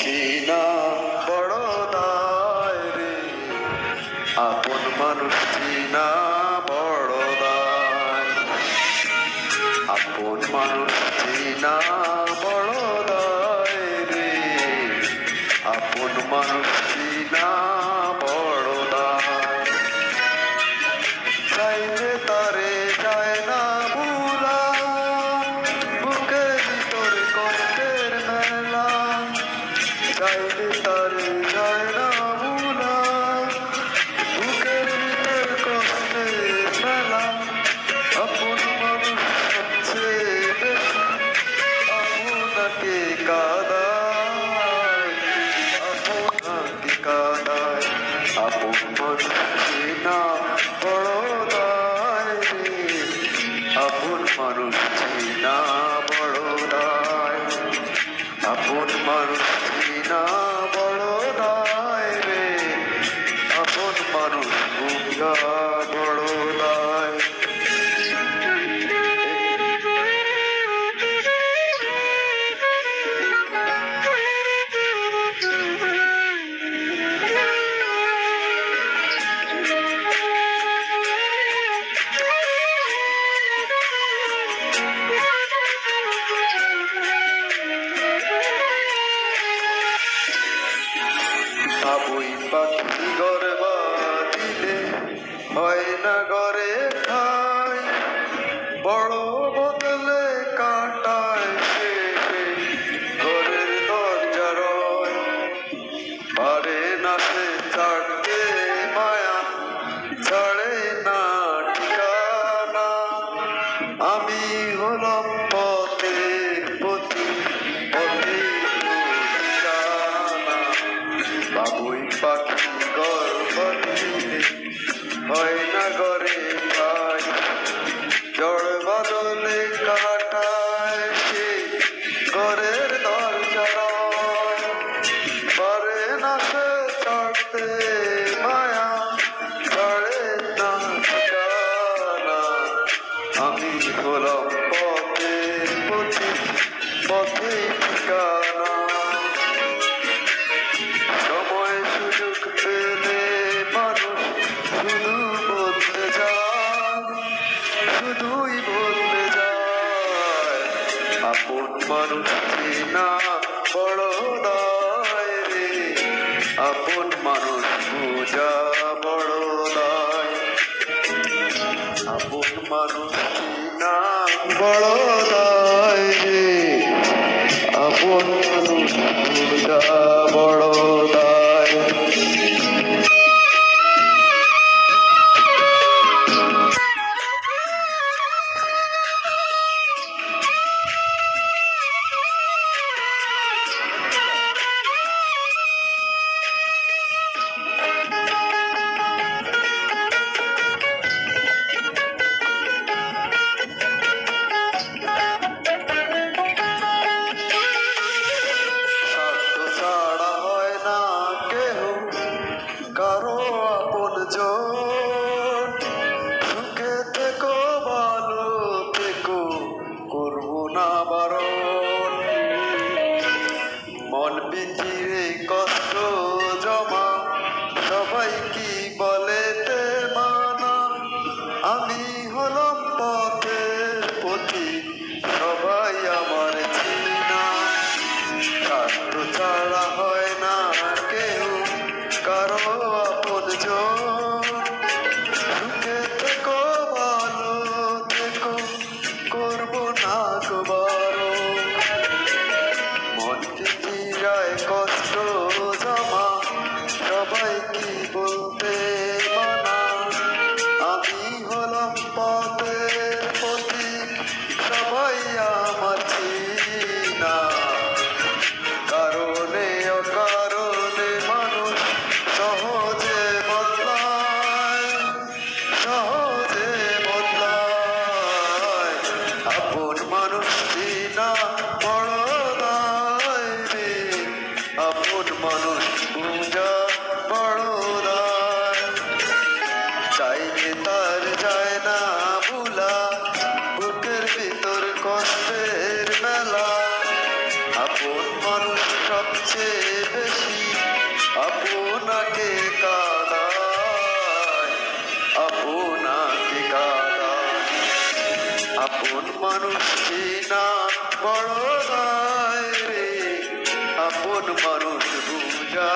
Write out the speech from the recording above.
চিনা বড় দায় রে আপন মানুষ চিনা বড় দায় আপন মানুষ চিনা বড় দায় রে আপন মানুষ মরণ বাবুই পাখি ঘর দিলে হয় না ঘরে ঠাই বড় বদলে কাটায় ঘরের দরজার পারে না সে ছাড়তে মায়া, ছাড়ে না ঠিকানা। আমি হলাম চরণে কা আপন মানুষ না বড় দায় রে। আপন মানুষ পূজা বড় দায় আপন মানুষ না বড় দায় রে। আপন মানুষ পূজা বড় জয় কর। তাকে তার যায় না ভুলা, বুকের ভিতর কষ্টের মেলা। আপন মানুষ সবচেয়ে বেশি, আপনাকে কাদায় আপনাকে কাদায়। আপন মানুষ না বড় রে, আপন মানুষ বুঝা